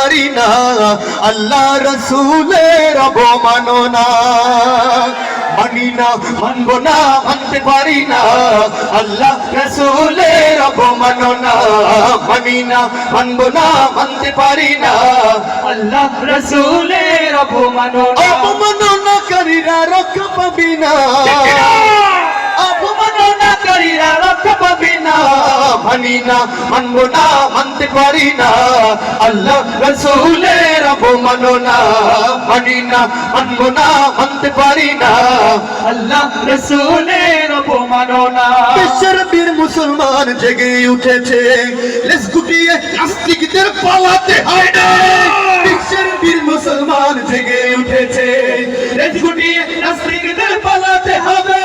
পারি না। আল্লাহ রসুলের অবমাননা মানি না মানবো না মানতে পারি না। আল্লাহ রসুলের অবমাননা মানি না মানবো না মানতে পারি না। আল্লাহ রসুলের অপমাননা। অবমাননাকারীরা রক্ষা পাবি না। মানি না, মানবো না, মানতে পারি না। আল্লাহ রসুলের অবমাননা মানি না, মানবো না, মানতে পারি না। আল্লাহ রসুলের অপমাননা বিশ্বের বীর মুসলমান জেগে উঠেছে। লেস গুটিয়ে নাস্তিকদের পালাতে হয় না। বিশ্বের বীর মুসলমান জেগে উঠেছে। লেস গুটিয়ে নাস্তিকদের পালাতে হবে।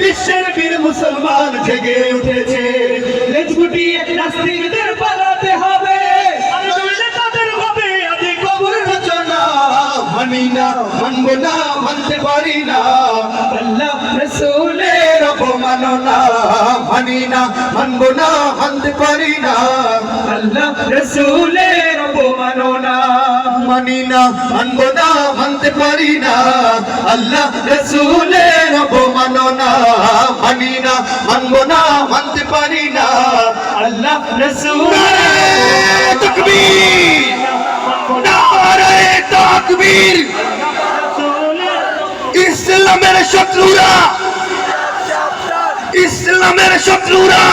বিশ্বের বীর মুসলমান জেগে গুটিয়ে নাস্তিকদের পালাতে হবে মানি না মানবো না মানতে পারি না। আল্লাহ রসুলের অপমাননা মানি না মানবো না মানতে পারি না। আল্লাহ রসুলের অপমাননা মানি না মানবো না মানতে পারি না। আল্লাহ রসুলের অপমাননা মানি না মানবো না মানতে পারি না। আল্লাহ রসুলের তকবীর। নারে তাকবীর। ইসলামের শত্রুরা। ইসলামের শত্রুরা।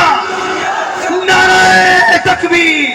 নারায় তকবীর।